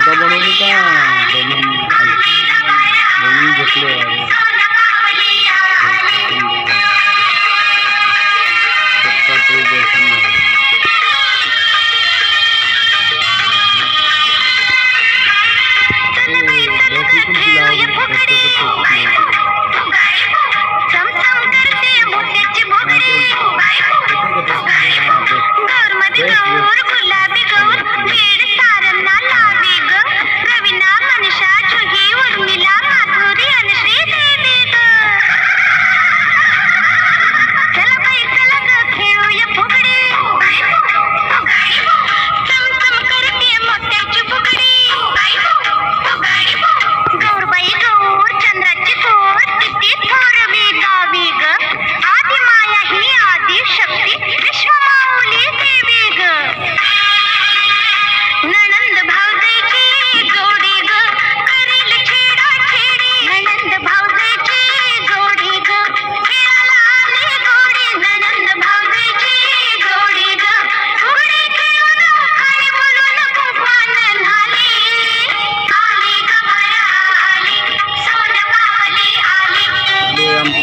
स्वतः बनवली का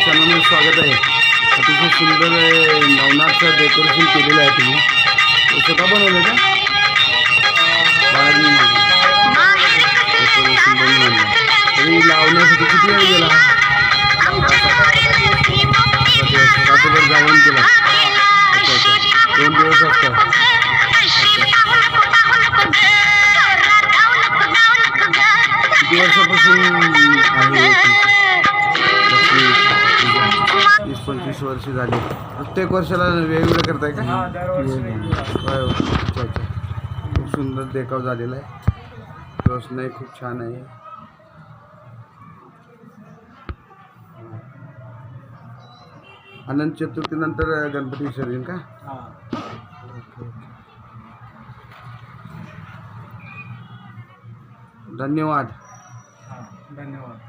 चॅनलमध्ये स्वागत आहे अतिशय सुंदर नवनाथचं डेकोरेशन केलेलं आहे तुम्ही हे स्वतः बनवलं का बाहेर डेकोरेशन बनवून आणलं तरी लावण्यासाठी किती वेळ गेला रात्रभर जागरण केला अच्छा अच्छा दोन दिवस असतात किती वर्षापासून वीस वर्ष झाली. प्रत्येक वर्षाला वेगवेगळं करताय का? होय. अच्छा अच्छा. खूप सुंदर देखाव झालेला आहे. रोषणाई खूप छान आहे. अनंत चतुर्थीनंतर गणपती विसर्जन का. धन्यवाद. धन्यवाद.